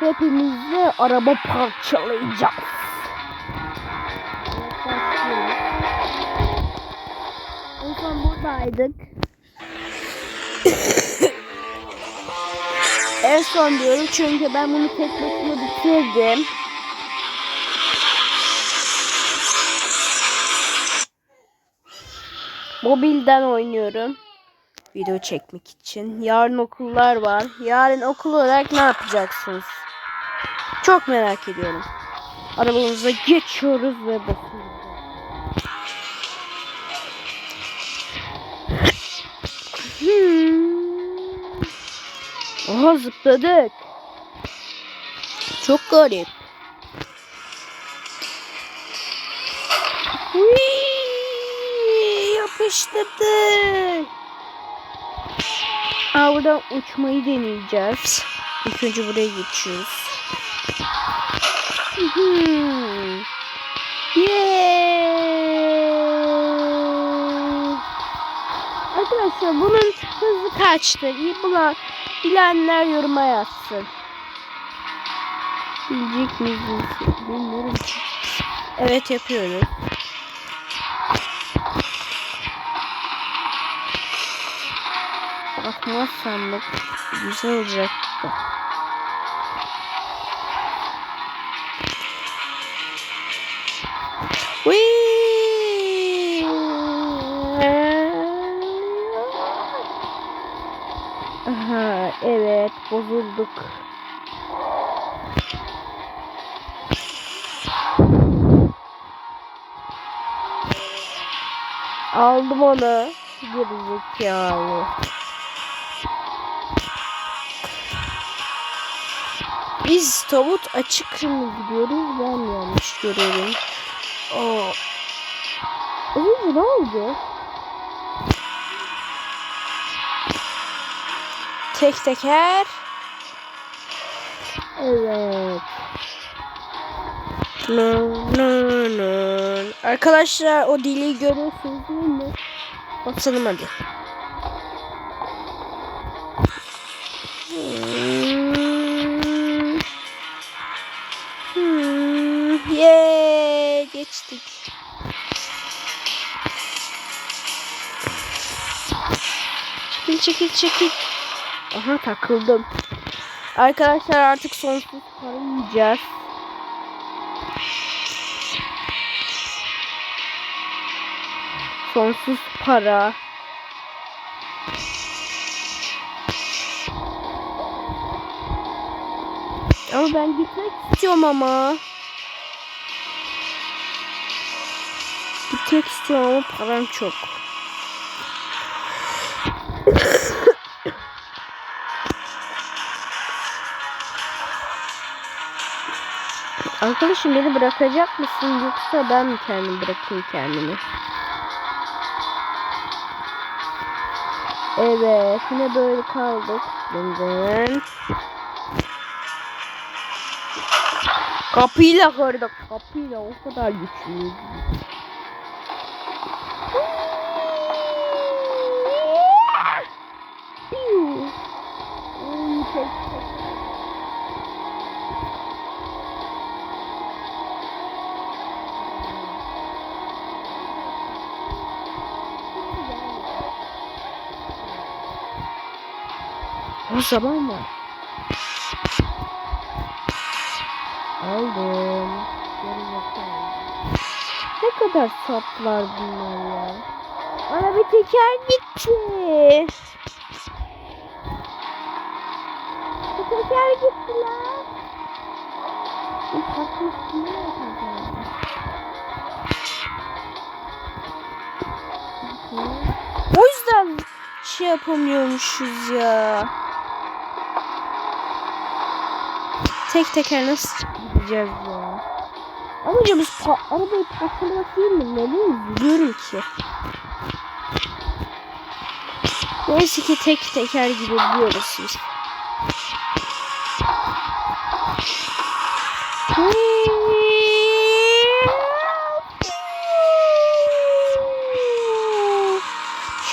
hepimiz de araba parçalayacağız. En son buradaydık. en son diyorum çünkü ben bunu tek başıma bitirdim. Mobilden oynuyorum. Video çekmek için. Yarın okullar var. Yarın okul olarak ne yapacaksınız? Çok merak ediyorum. Arabamıza geçiyoruz ve basıyoruz. Hmm. Aha zıpladık. Çok garip. Whee! Yapıştırdık. Aa, buradan uçmayı deneyeceğiz. İlk önce buraya geçiyoruz. Yeah. Arkadaşlar bunun hızı kaçtı? İyi bulan, bilenler yoruma yazsın. Bilecek miyiz? Bilmiyorum. Evet yapıyoruz. Atmazsam da güzel olacaktı. Evet bozulduk. Aldım onu. Gerizekalı. Biz tavut açık mı gidiyoruz? Ben yanlış görüyorum. Aa. Ne oldu? Tek teker. Evet. Nın, nın, nın. Arkadaşlar o dili görüyorsunuz değil mi? Basalım hadi. Hmm. Hmm. Geçtik. Çekil çekil çekil. Aha takıldım. Arkadaşlar artık sonsuz para yiyeceğiz. Sonsuz para. Ama ben gitmek istiyorum ama. Gitmek istiyorum ama param çok. Arkadaşım beni bırakacak mısın yoksa ben mi kendim bırakayım kendimi? Evet yine böyle kaldık. Dın dın. Kapıyla kırdık. Kapıyla o kadar güçlüyüz. O zaman mı? Aldım. Ne kadar saplar bunlar ya. Ana bir teker gitti. Bir teker gitti lan. Bir yapacağım? O yüzden şey yapamıyormuşuz ya. Tek teker nasıl gideceğiz ya? Amacımız pa arabayı parçalamak değil mi? Neden üzülüyorum ki? Neyse ki tek teker gidebiliyoruz biz.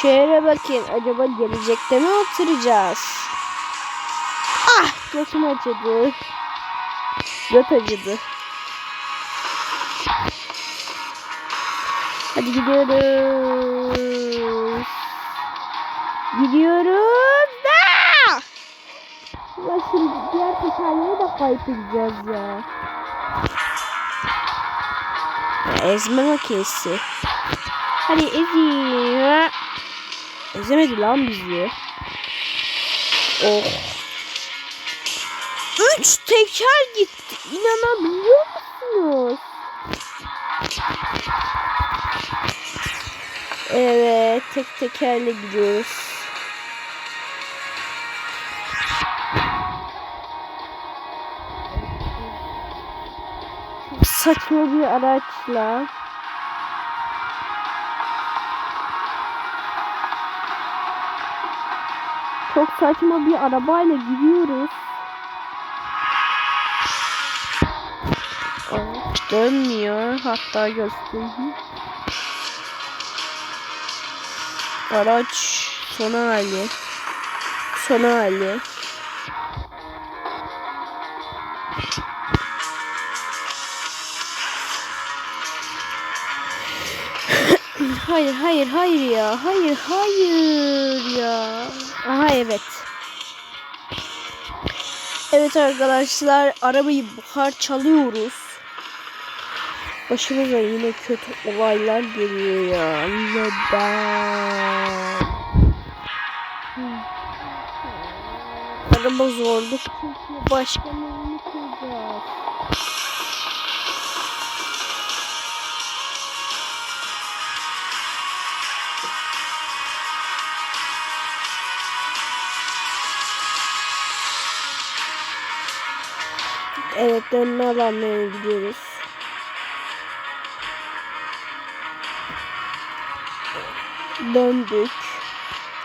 Şehre bakayım. Acaba gelecekte mi oturacağız? Ah götüm acıdı. Göt acıdı. Hadi gidiyoruz. Gidiyoruz. Da! Ya şimdi diğer tekerleği de kayıp edeceğiz ya. ezme makinesi. Hadi ezi. Ezemedi lan bizi. Oh. Üç teker gitti. İnanabiliyor musunuz? Evet, tek tekerle gidiyoruz. Saçma bir araçla. Çok saçma bir arabayla gidiyoruz. Evet, dönmüyor. Hatta göstereyim. Araç son hali. Son hali. hayır hayır hayır ya. Hayır hayır ya. Aha evet. Evet arkadaşlar arabayı buhar çalıyoruz. Başımıza yine kötü olaylar geliyor ya. Neden? Araba zorluk çünkü başka ne unutacağız? Evet dönme alanlarına gidiyoruz. Döndük.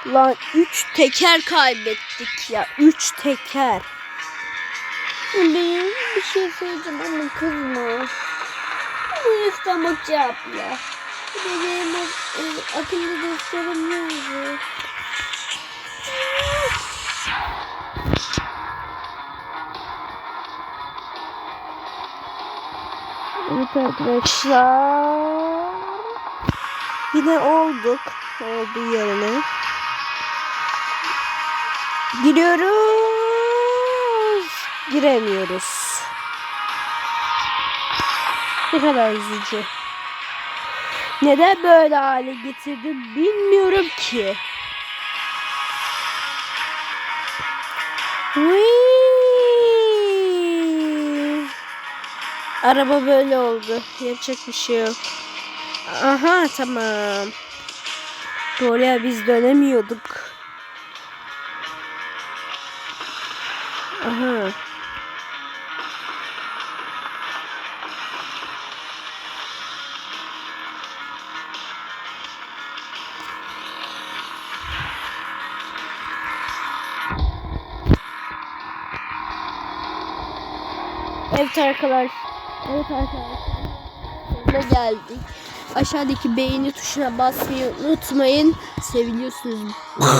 Lan 3 teker kaybettik ya. 3 teker. Benim bir şey söyleyeceğim ama kızma. Bu lütfen bak cevapla. Benim e, akıllı defterim nerede? Evet arkadaşlar. Yine olduk. Olduğu yerine. Giriyoruz. Giremiyoruz. Ne kadar üzücü. Neden böyle hale getirdim bilmiyorum ki. Araba böyle oldu. Yapacak bir şey yok. Aha tamam. Doğru ya biz dönemiyorduk. Aha. Evet arkadaşlar. Evet arkadaşlar. Geldik. Aşağıdaki beğeni tuşuna basmayı unutmayın. Seviliyorsunuz.